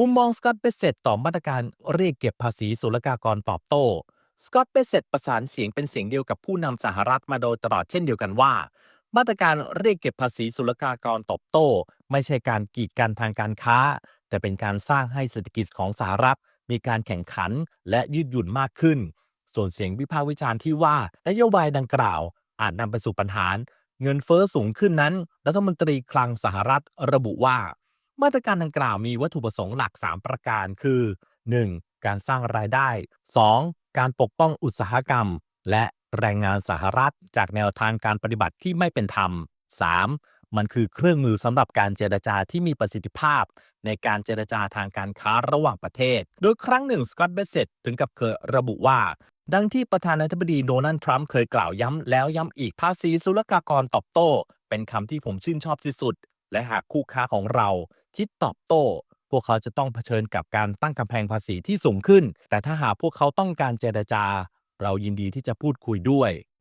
มุมมองสกอตเบสเซตต่อมาตรการเรียกเก็บภาษีศุลกากรตอบโต้ สกอตเบสเซตประสานเสียงเป็นเสียงเดียวกับผู้นำสหรัฐมาโดยตลอดเช่นเดียวกันว่า มาตรการเรียกเก็บภาษีศุลกากรตอบโต้ ไม่ใช่การกีดกันทางการค้า แต่เป็นการสร้างให้เศรษฐกิจของสหรัฐ มีการแข่งขันและยืดหยุ่นมากขึ้น ส่วนเสียงวิพากษ์วิจารณ์ที่ว่านโยบายดังกล่าว อาจนำไปสู่ปัญหาเงินเฟ้อสูงขึ้นนั้น รัฐมนตรีคลังสหรัฐระบุว่า มาตรการดังกล่าวมีวัตถุประสงค์หลัก 3 ประการคือ 1. การสร้างรายได้ 2. การปกป้องอุตสาหกรรม และแรงงานสหรัฐ จากแนวทางการปฏิบัติที่ไม่เป็นธรรม 3. มันคือเครื่องมือสำหรับการเจรจาที่มีประสิทธิภาพ ในการเจรจาทางการค้าระหว่างประเทศ โดยครั้งหนึ่งสกอตเบสเซตถึงกับเคยระบุว่า ดังที่ประธานาธิบดีโดนัลด์ทรัมป์เคยกล่าวย้ำแล้วย้ำอีกภาษีศุลกากรตอบโต้ เป็นคำที่ผมชื่นชอบที่สุด และหากคู่ค้าของเราคิดตอบโต้ พวกเขาจะต้องเผชิญกับการตั้งกำแพงภาษีที่สูงขึ้น แต่ถ้าหากพวกเขาต้องการเจรจา เรายินดีที่จะพูดคุยด้วย